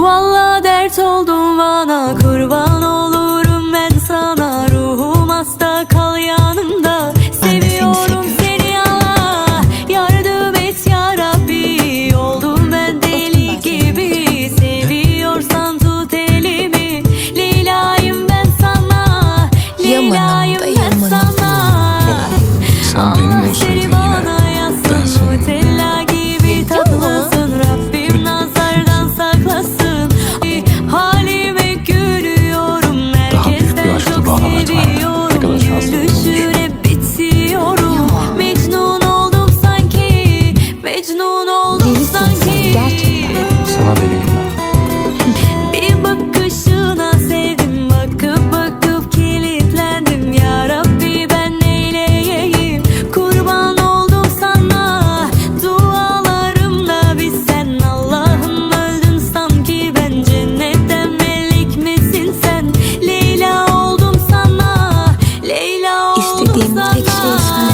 Valla dert oldun bana kurban olurum ben sana. Ruhum hasta kal yanımda. Seviyorum seni Allah. Yardım et ya Oldum ben deli gibi. seviyorsan tut elimi. Leyla'yım ben sana. Leyla'yım ben sana. Sen benim ah, olsun. mecnun oldum Delisin sanki. Sana da. Bir bakışına sevdim bakıp bakıp kilitlendim. Ya Rabbi ben neyleyeyim? Kurban oldum sana. Dualarımla bir sen Allah'ım öldüm sanki. Ben Cennetten melek misin sen? Leyla oldum sana. Leyla oldum İstediğim tek şey sen